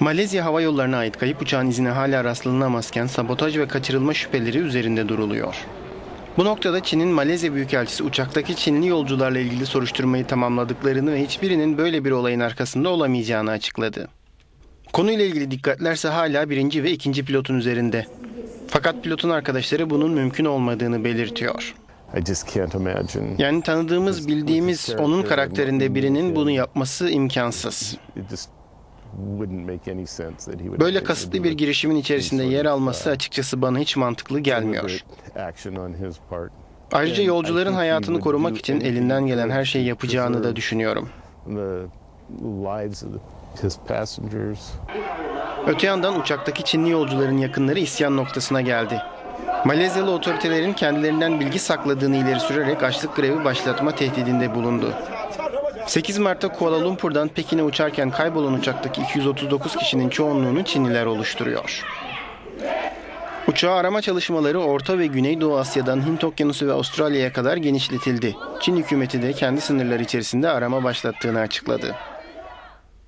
Malezya Hava Yolları'na ait kayıp uçağın izine hala rastlanamazken sabotaj ve kaçırılma şüpheleri üzerinde duruluyor. Bu noktada Çin'in Malezya Büyükelçisi uçaktaki Çinli yolcularla ilgili soruşturmayı tamamladıklarını ve hiçbirinin böyle bir olayın arkasında olamayacağını açıkladı. Konuyla ilgili dikkatlerse hala birinci ve ikinci pilotun üzerinde. Fakat pilotun arkadaşları bunun mümkün olmadığını belirtiyor. Yani tanıdığımız, bildiğimiz onun karakterinde birinin bunu yapması imkansız. Böyle kasıtlı bir girişimin içerisinde yer alması açıkçası bana hiç mantıklı gelmiyor. Deliberate action on his part. Ayrıca yolcuların hayatını korumak için elinden gelen her şeyi yapacağını da düşünüyorum. Öte yandan uçaktaki Çinli yolcuların yakınları isyan noktasına geldi. Malezyalı otoritelerin kendilerinden bilgi sakladığını ileri sürerek açlık grevi başlatma tehdidinde bulundu. 8 Mart'ta Kuala Lumpur'dan Pekin'e uçarken kaybolan uçaktaki 239 kişinin çoğunluğunu Çinliler oluşturuyor. Uçağı arama çalışmaları Orta ve Güneydoğu Asya'dan Hint Okyanusu ve Avustralya'ya kadar genişletildi. Çin hükümeti de kendi sınırları içerisinde arama başlattığını açıkladı.